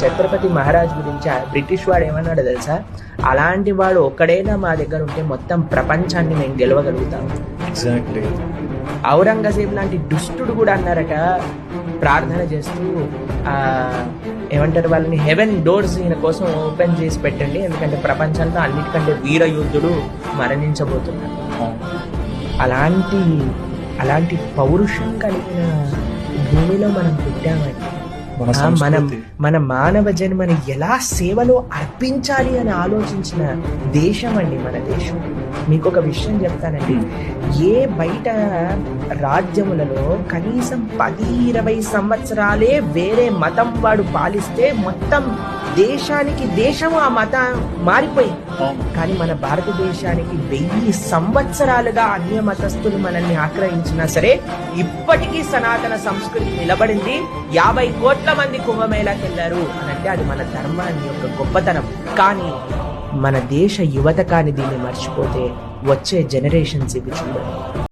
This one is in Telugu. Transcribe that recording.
ఛత్రపతి మహారాజ్ గురించి బ్రిటిష్ వాడు ఏమన్నాడు తెలుసా? అలాంటి వాడు ఒక్కడైనా మా దగ్గర ఉంటే మొత్తం ప్రపంచాన్ని మేము గెలవగలుగుతాం. ఎగ్జాక్ట్లీ ఔరంగజేబ్ లాంటి దుష్టుడు కూడా అన్నారట. ప్రార్థన చేస్తూ ఏమంటారు వాళ్ళని హెవెన్ డోర్స్ ఈయన కోసం ఓపెన్ చేసి పెట్టండి. ఎందుకంటే ప్రపంచంలో అన్నిటికంటే వీర యోధుడు మరణించబోతున్నాడు అలాంటి అలాంటి పౌరుషం కలిగిన భూమిలో మనం పుట్టామండి మన మన మానవ జన్మని ఎలా సేవలో అర్పించాలి అని ఆలోచించిన దేశం అండి మన దేశం. మీకు ఒక విషయం చెప్తానండి. ఏ బయట రాజ్యములలో కనీసం పది ఇరవై సంవత్సరాలే వేరే మతం వాడు పాలిస్తే మొత్తం దేశానికి దేశము ఆ మతం మారిపోయింది. కానీ మన భారతదేశానికి వెయ్యి సంవత్సరాలుగా అన్య మతస్థులు మనల్ని ఆక్రమించినా సరే ఇప్పటికీ సనాతన సంస్కృతి నిలబడింది. యాభై కోట్ల మంది కుంభమేళాకి వెళ్ళారు అని అంటే అది మన ధర్మాన్ని యొక్క గొప్పతనం. కానీ మన దేశ యువత కాని దీన్ని మర్చిపోతే వచ్చే జనరేషన్స్ ఇవి చూడండి